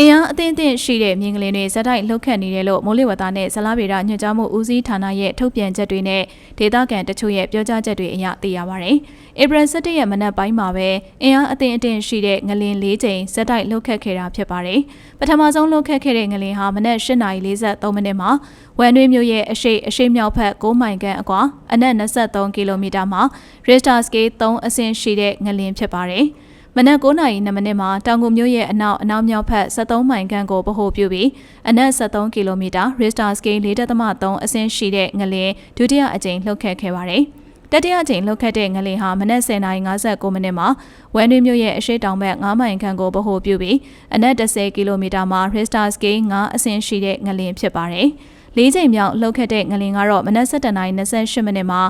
အင်အားအသင့်အသင့်ရှိတဲ့မြင်းကလေးတွေဇက်တိုက်လှုပ်ခတ်နေတယ်လို့မိုးလေဝသနဲ့ဇလားဗေဒညွှန်ကြားမှုဦးစီးဌာနရဲ့ထုတ်ပြန်ချက်တွေနဲ့ဒေသခံတချို့ရဲ့ပြောကြားချက်တွေအရသိရပါဗျ။ဧပြီ17ရက်မနက်ပိုင်းမှာပဲအင်အားအသင့်အင့်ရှိတဲ့ငလင်၄ချိန်ဇက်တိုက်လှုပ်ခတ်ခဲ့တာဖြစ်ပါတယ်။ပထမဆုံးလှုပ်ခတ်ခဲ့တဲ့ငလင်ဟာမနက်8:43မိနစ်မှာဝမ်တွင်းမြို့ရဲ့အရှိအရှိမြောက်ဘက်9မိုင်ခန့်အကွာအနက်23ကီလိုမီတာမှာ Richter scale 3အဆင့်ရှိတဲ့ငလင်ဖြစ်ပါတယ်။ မနက်9:00နာရီ2မိနစ်မှာတောင်ကုန်မြို့ရဲ့အနောက်အနောက်မြောက်ဘက်73မိုင်ခန့်ကိုဗဟိုပြုပြီးအနက်73ကီလိုမီတာ Richter scale 4.3အဆင့်ရှိတဲ့ငလင်ဒုတိယအကြိမ်လှုပ်ခတ်ခဲ့ပါတယ်။တတိယအကြိမ်လှုပ်ခတ်တဲ့ငလင်ဟာမနက်10:59မိနစ်မှာဝမ်တွင်းမြို့ရဲ့အရှိတောင်ဘက်9မိုင်ခန့်ကိုဗဟိုပြုပြီးအနက်10ကီလိုမီတာမှာ Richter scale 9အဆင့်ရှိတဲ့ငလင်ဖြစ်ပါတယ်။လေးချိန်မြောက်လှုပ်ခတ်တဲ့ငလင်ကတော့မနက်7:28မိနစ်မှာ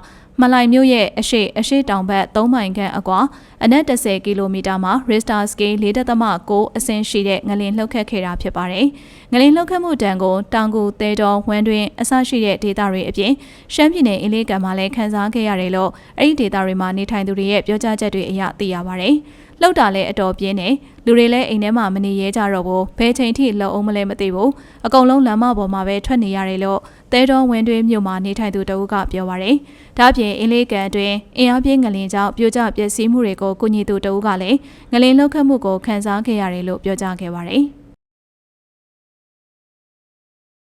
မလိုင်မြို့ရဲ့အရှိအရှိတောင်ဘက်3မိုင်ခန့်အကွာအနက်10ကီလိုမီတာမှာ Richter scale 4.9အဆင့်ရှိတဲ့ငလင်လှုပ်ခတ်ခဲ့တာဖြစ်ပါတယ်။ငလင်လှုပ်ခတ်မှုတံကိုတောင်ကူတဲတော်ဝမ်းတွင်အစရှိတဲ့ဒေသတွေအပြင်ရှမ်းပြည်နယ်အင်းလေးကံမှာလည်းခန်းစားခဲ့ရတယ်လို့အဲ့ဒီဒေသတွေမှာနေထိုင်သူတွေရဲ့ပြောကြားချက်တွေအရသိရပါတယ်။လှုပ်တာလည်းအတော်ပြင်းနေလူတွေလည်းအိမ်ထဲမှာမနေရဲကြတော့ဘူးဘယ်ချိန်ထိလှုပ်အောင်မလဲမသိဘူးအကုန်လုံးလမ်းမပေါ်မှာပဲထွက်နေရတယ်လို့သဲတော်ဝင်းတွင်းမြို့မှာနေထိုင်သူတအုပ်ကပြောပါရယ်ဒါ့အပြင်အင်းလေးကန်အတွင်းအင်အားပြင်းငလင်ကြောင့်ပြိုကျပျက်စီးမှုတွေကိုကုညီသူတအုပ်ကလည်းငလင်လှုပ်ခတ်မှုကိုခန်းစားခဲ့ရတယ်လို့ပြောကြားခဲ့ပါရယ်